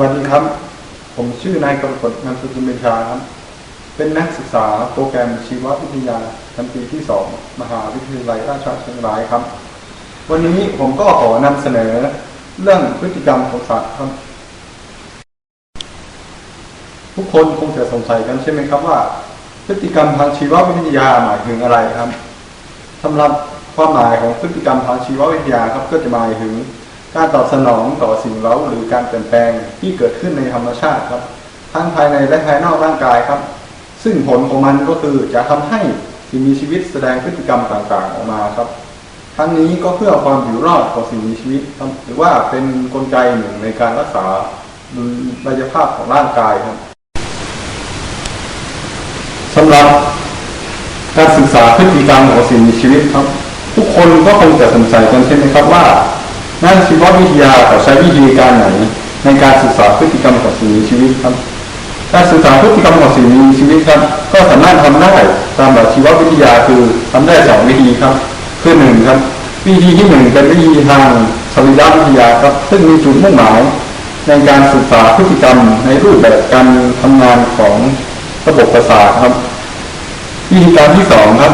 วัสดีครับ ผมชื่อนายกรกฎนามสกุลเบญชาครับเป็นนักศึกษาโปรแกรมชีววิทยาชั้นปีที่สองมหาวิทยาลัยราชภัฏเชียงรายครับ วันนี้ผมก็ขอนำเสนอเรื่องพฤติกรรมของสัตว์ครับ ทุกคนคงจะสงสัยกันใช่ไหมครับว่า พฤติกรรมทางชีววิทยาหมายถึงอะไรครับสำหรับความหมายของพฤติกรรมทางชีววิทยาครับก็จะหมายถึง การตอบสนองต่อสิ่งเร้าหรือการเปลี่ยนแปลงที่เกิดขึ้นในธรรมชาติครับ ทั้งภายในและภายนอกร่างกายครับ ซึ่งผลของมันก็คือจะทำให้สิ่งมีชีวิตแสดงพฤติกรรมต่างๆออกมาครับ ทั้งนี้ก็เพื่อความอยู่รอดของสิ่งมีชีวิตหรือว่าเป็นนกลไกหนึ่งในการรักษาดุลยภาพของร่างกายครับสำหรับการศึกษาพฤติกรรมของสิ่งมีชีวิตครับ ทุกคนก็คงจะสงสัยกันใช่ไหมครับว่า นักชีววิทยาเขาใช้วิธีการไหน ในการศึกษาพฤติกรรมของสิ่งมีชีวิตครับการศึกษาพฤติกรรมของสิ่งมีชีวิตครับ ก็สามารถทำได้ตามหลักชีววิทยาคือทำได้สองวิธีครับ คือหนึ่งครับ วิธีที่หนึ่งเป็นวิธีทางสรีรวิทยาครับ ซึ่งมีจุดมุ่งหมาย ในการศึกษาพฤติกรรมในรูปแบบการทำงานของระบบประสาทครับ วิธีการที่สองครับ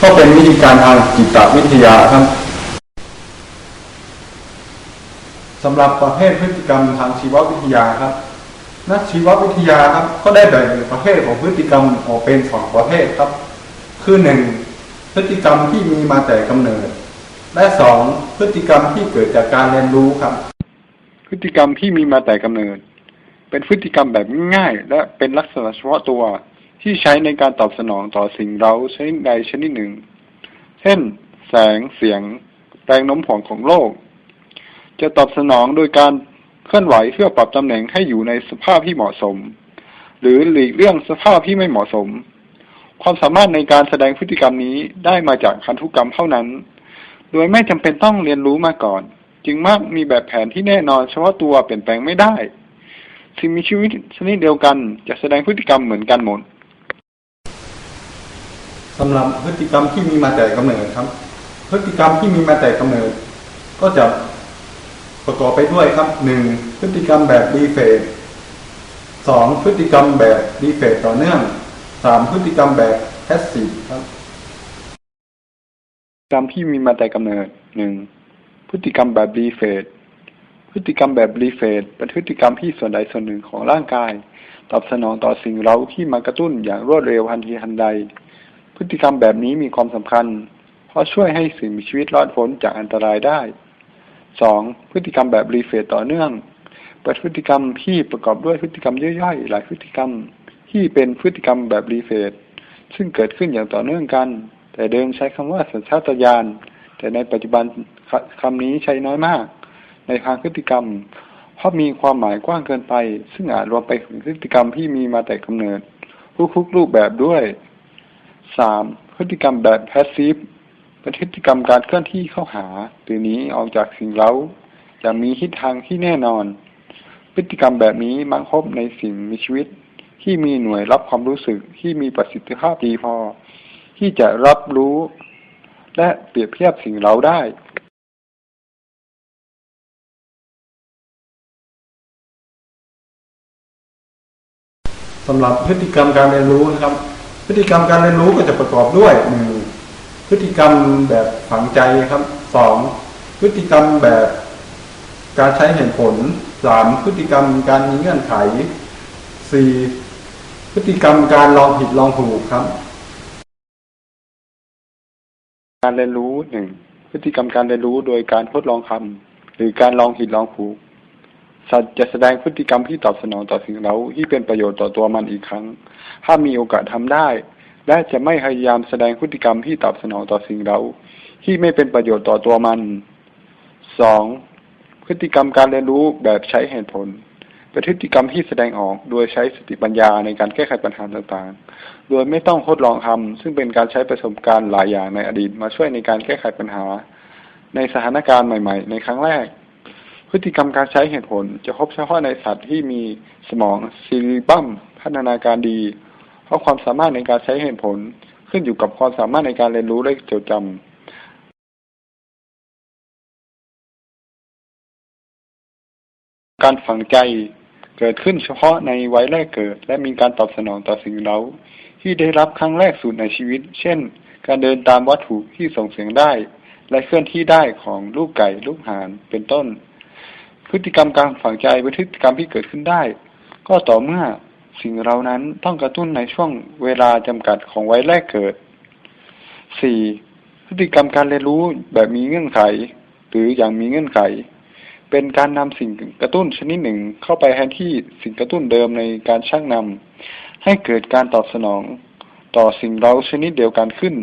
ก็เป็นวิธีการทางจิตวิทยาครับ สำหรับประเภทพฤติกรรมทางชีววิทยาครับ นักชีววิทยาครับก็ได้แบ่งประเภทของพฤติกรรมออกเป็นสองประเภทครับ คือหนึ่งพฤติกรรมที่มีมาแต่กำเนิด และสองพฤติกรรมที่เกิดจากการเรียนรู้ครับ พฤติกรรมที่มีมาแต่กำเนิด เป็นพฤติกรรมแบบง่ายและเป็นลักษณะเฉพาะตัวที่ใช้ในการตอบสนองต่อสิ่งเร้าชนิดใดชนิดหนึ่ง เช่น แสงเสียง แรงโน้มถ่วงของโลก จะตอบสนองโดยการเคลื่อนไหวเพื่อปรับตำแหน่งให้อยู่ในสภาพที่เหมาะสม หรือหลีกเลี่ยงสภาพที่ไม่เหมาะสม ความสามารถในการแสดงพฤติกรรมนี้ได้มาจากพันธุกรรมเท่านั้น โดยไม่จำเป็นต้องเรียนรู้มาก่อน จึงมักมีแบบแผนที่แน่นอนเฉพาะตัวเปลี่ยนแปลงไม่ได้สิ่งมีชีวิตชนิดเดียวกันจะแสดงพฤติกรรมเหมือนกันหมดสำหรับพฤติกรรมที่มีมาแต่กำเนิดครับ พฤติกรรมที่มีมาแต่กำเนิด ก็จะ ประกอบไปด้วยครับหนึ่งพฤติกรรมแบบรีเฟสสองพฤติกรรมแบบรีเฟสต่อเนื่องสามพฤติกรรมแบบแพสซีฟครับกรรมที่มีมาแต่กำเนิดหนึ่งพฤติกรรมแบบรีเฟสพฤติกรรมแบบรีเฟสเป็นพฤติกรรมที่ส่วนใดส่วนหนึ่งของร่างกาย ตอบสนองต่อสิ่งเร้าที่มากระตุ้นอย่างรวดเร็วทันทีทันใด พฤติกรรมแบบนี้มีความสำคัญ เพราะช่วยให้สิ่งมีชีวิตรอดพ้นจากอันตรายได้ สองพฤติกรรมแบบรีเฟสต่อเนื่องเป็นพฤติกรรมที่ประกอบด้วยพฤติกรรมย่อยๆ หลายพฤติกรรมที่เป็นพฤติกรรมแบบรีเฟสซึ่งเกิดขึ้นอย่างต่อเนื่องกัน แต่เดิมใช้คำว่าสัญชาตญาณแต่ในปัจจุบันคคำนี้ใช้น้อยมาก ในทางพฤติกรรม เพราะมีความหมายกว้างเกินไป ซึ่งอาจรวมไปถึงพฤติกรรมที่มีมาแต่กำเนิดทุกๆรูปแบบด้วยสามพฤติกรรมแบบแพสซีฟ ป็นพฤติกรรมการเคลื่อนที่เข้าหาหรือหนีออกจากสิ่งเร้าอย่างมีทิศทางที่แน่นอน พฤติกรรมแบบนี้มักพบในสิ่งมีชีวิต ที่มีหน่วยรับความรู้สึกที่มีประสิทธิภาพดีพอ ที่จะรับรู้ และเปรียบเทียบสิ่งเร้าได้สำหรับพฤติกรรมการเรียนรู้นะครับ พฤติกรรมการเรียนรู้ก็จะประกอบด้วยหนึ่ง พฤติกรรมแบบฝังใจครับสองพฤติกรรมแบบการใช้เหตุผลสามพฤติกรรมการมีเงื่อนไขสี่พฤติกรรมการลองผิดลองถูกครับ การเรียนรู้หนึ่งพฤติกรรมการเรียนรู้โดยการทดลองคำหรือการลองผิดลองถูกสัตว์จะแสดงพฤติกรรมที่ตอบสนองต่อสิ่งเร้าที่เป็นประโยชน์ต่อตัวมันอีกครั้ง ถ้ามีโอกาสทำได้ และจะไม่พยายามแสดงพฤติกรรมที่ตอบสนองต่อสิ่งเร้าที่ไม่เป็นประโยชน์ต่อตัวมันสองพฤติกรรมการเรียนรู้แบบใช้เหตุผลเป็นพฤติกรรมที่แสดงออกโดยใช้สติปัญญาในการแก้ไขปัญหาต่างๆ โดยไม่ต้องทดลองทำซึ่งเป็นการใช้ประสบการณ์หลายอย่างในอดีตมาช่วยในการแก้ไขปัญหา ในสถานการณ์ใหม่ ๆ ในครั้งแรก พฤติกรรมการใช้เหตุผลจะพบเฉพาะในสัตว์ที่มีสมองซีรีบัมพัฒนาการดี เพราะความสามารถในการใช้เหตุผลขึ้นอยู่กับความสามารถในการเรียนรู้และจดจำการฝังใจเกิดขึ้นเฉพาะในวัยแรกเกิด และมีการตอบสนองต่อสิ่งเร้าที่ได้รับครั้งแรกสุดในชีวิต เช่น การเดินตามวัตถุที่ส่งเสียงได้ และเคลื่อนที่ได้ของลูกไก่ลูกห่านเป็นต้น พฤติกรรมการฝังใจเป็นพฤติกรรมที่เกิดขึ้นได้ ก็ต่อเมื่อ สิ่งเรานั้นต้องกระตุ้นในช่วงเวลาจำกัดของวัยแรกเกิดสี่พฤติกรรมการเรียนรู้แบบมีเงื่อนไข หรืออย่างมีเงื่อนไข เป็นการนำสิ่งกระตุ้นชนิดหนึ่งเข้าไปแทนที่สิ่งกระตุ้นเดิมในการชักนำให้เกิดการตอบสนอง ต่อสิ่งเร้าชนิดเดียวกันขึ้น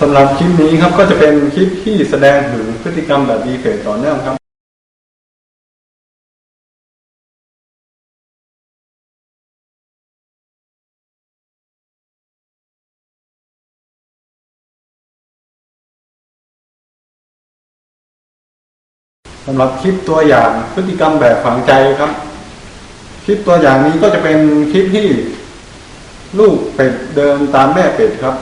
สำหรับคลิปนี้ครับก็จะเป็นคลิปที่แสดงถึงพฤติกรรมแบบดีเฟกต่อเนื่องครับ สำหรับคลิปตัวอย่างพฤติกรรมแบบฝังใจครับ คลิปตัวอย่างนี้ก็จะเป็นคลิปที่ ลูกเป็ดเดินตามแม่เป็ดครับ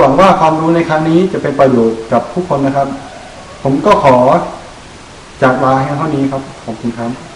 หวังว่าความรู้ในครั้งนี้จะเป็นประโยชน์กับผู้คนนะครับ ผมก็ขอจากลาให้เท่านี้ครับ ขอบคุณครับ